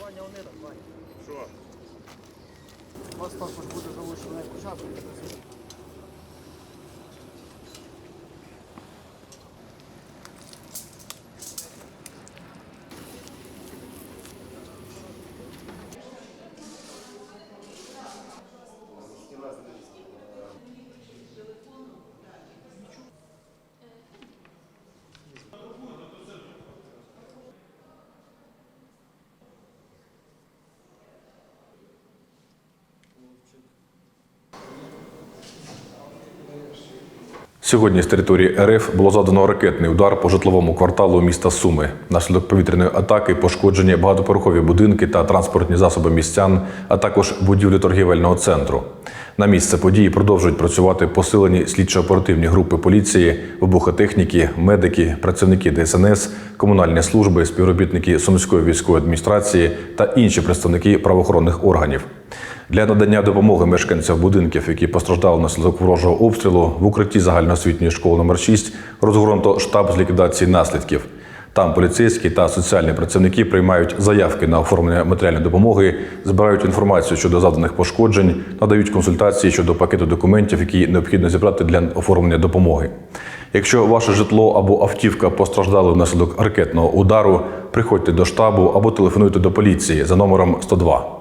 Ваня, вони там, Ваня. Що? У вас також буде залучений початок. Сьогодні з території РФ було задано ракетний удар по житловому кварталу міста Суми. Внаслідок повітряної атаки пошкоджені багатоповерхові будинки та транспортні засоби містян, а також будівлі торгівельного центру. На місце події продовжують працювати посилені слідчо-оперативні групи поліції, вибухотехніки, медики, працівники ДСНС, комунальні служби, співробітники Сумської військової адміністрації та інші представники правоохоронних органів. Для надання допомоги мешканцям будинків, які постраждали внаслідок ворожого обстрілу, в укритті загальноосвітньої школи номер 6 розгорнуто штаб з ліквідації наслідків. Там поліцейські та соціальні працівники приймають заявки на оформлення матеріальної допомоги, збирають інформацію щодо завданих пошкоджень, надають консультації щодо пакету документів, які необхідно зібрати для оформлення допомоги. Якщо ваше житло або автівка постраждали внаслідок ракетного удару, приходьте до штабу або телефонуйте до поліції за номером 102.